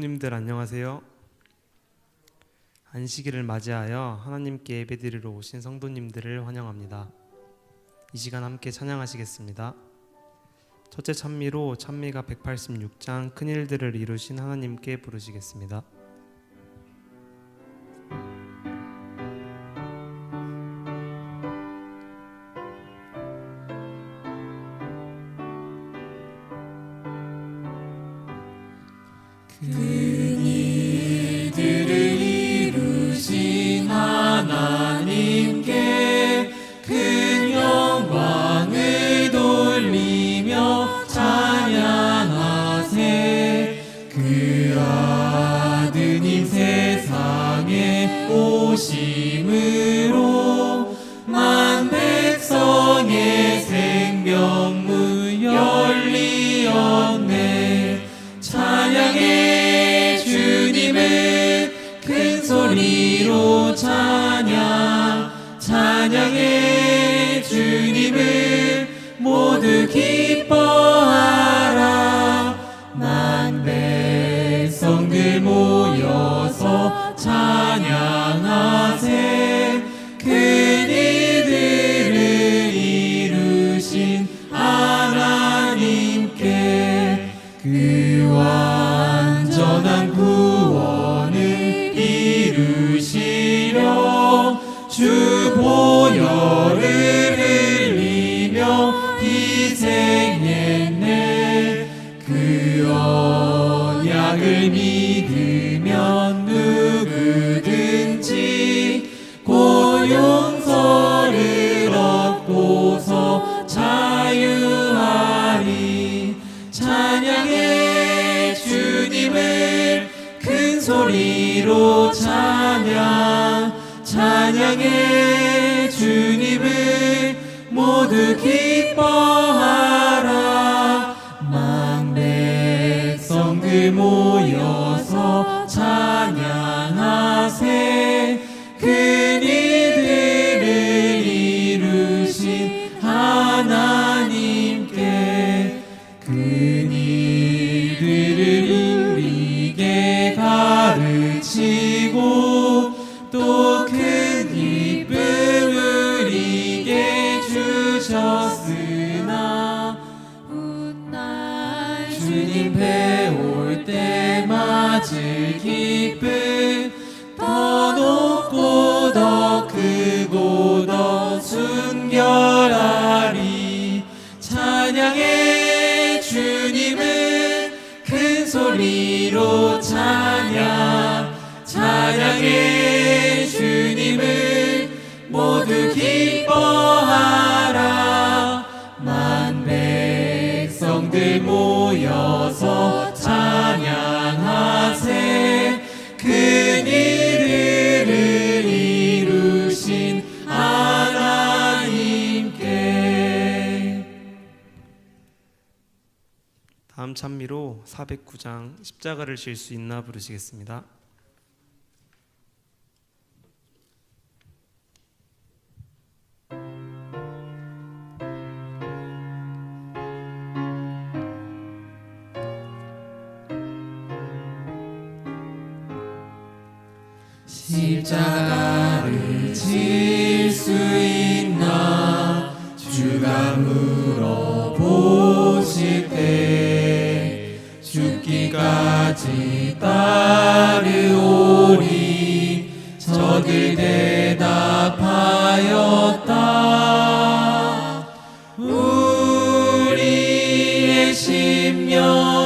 성도님들 안녕하세요. 안식일을 맞이하여 하나님께 예배드리러 오신 성도님들을 환영합니다. 이 시간 함께 찬양하시겠습니다. 첫째 찬미로 찬미가 186장 큰 일들을 이루신 하나님께 부르시겠습니다. 일 모여서 찬양 약을 믿 소리로 찬양. 찬양해 주님을 모두 기뻐하라. 만 백성들 모여서 찬양하세. 큰 일들을 이루신 하 다음 찬미로 409장 십자가를 질 수 있나 부르시겠습니다. 십자가를 질 수 있나 주가 물어 죽기까지 따르오리 저들 대답하였다. 우리의 심령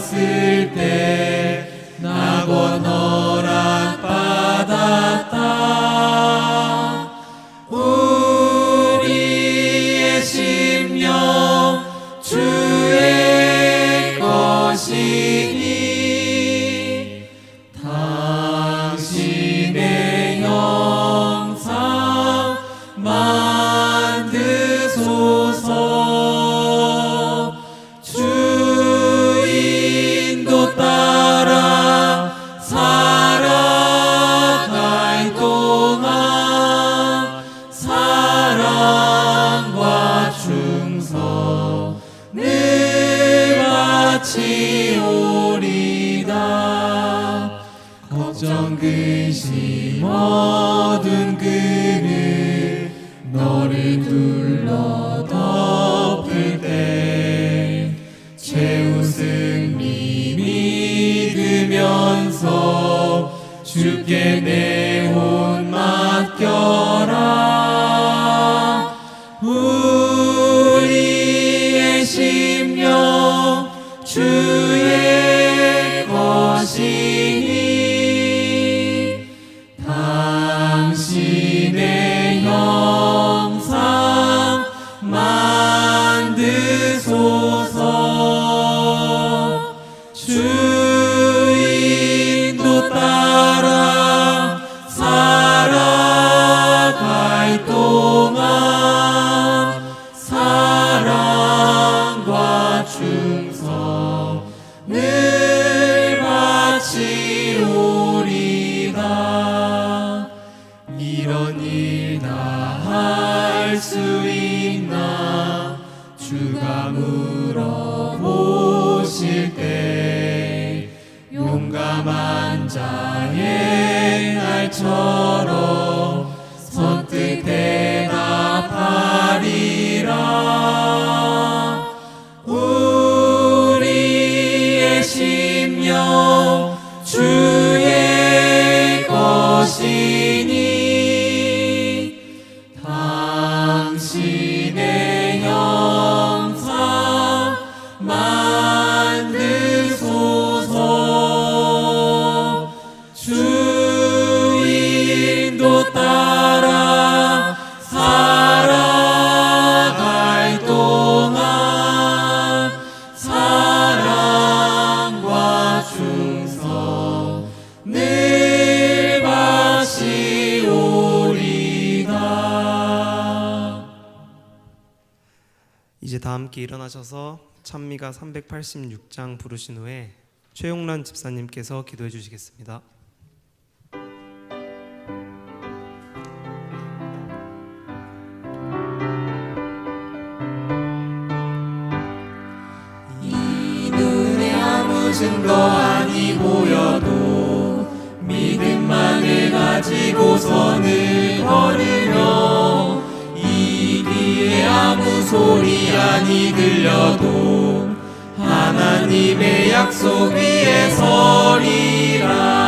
하였을 때 낙원 근심 어둔 그늘 너를 둘러 덮을 때 최후 승리 믿으면서 주께 내 날처럼 이제 다 함께 일어나셔서 찬미가 386장 부르신 후에 최용란 집사님께서 기도해 주시겠습니다. 증거 아니 보여도 믿음만을 가지고 선을 걸으며 소리 아니 들려도 하나님의 약속 위에 서리라.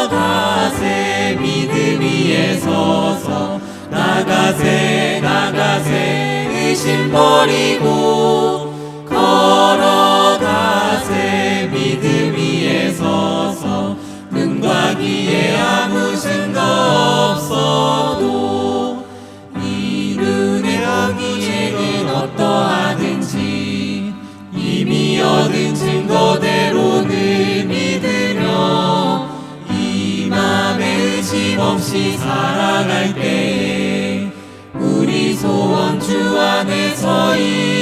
걸어가세 믿음 위에 서서 나가세 나가세 의심 버리고 걸어가세 믿음 위에 서서 눈과 귀에 아무 증거 없어 없이 살아갈 때에 우리 소원 주 안에서 이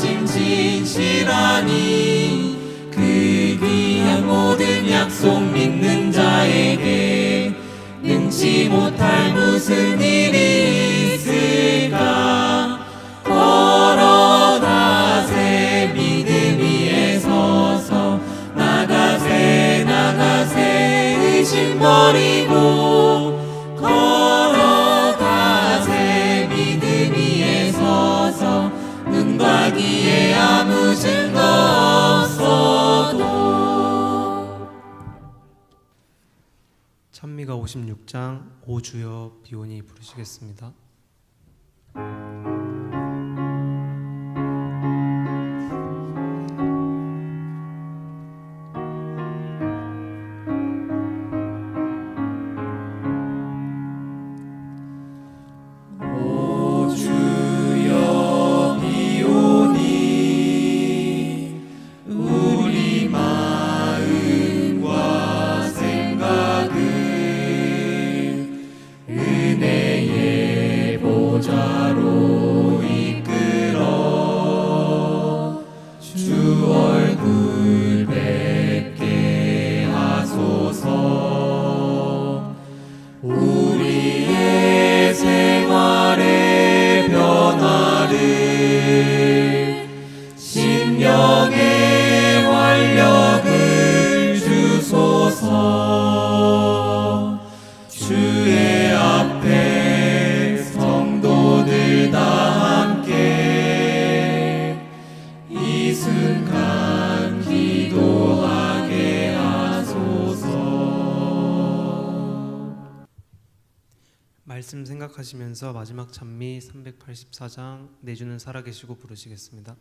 말씀 진실하니 그 귀한 모든 약속 믿는 자에게 능치 못할 무슨 일이 있을까? 걸어가세 믿음 위에 서서 나가세 나가세 의심머리 156장 오주여 비오니 부르시겠습니다. 말씀 생각하시면서 마지막 찬미 384장 내주는 살아계시고 부르시겠습니다.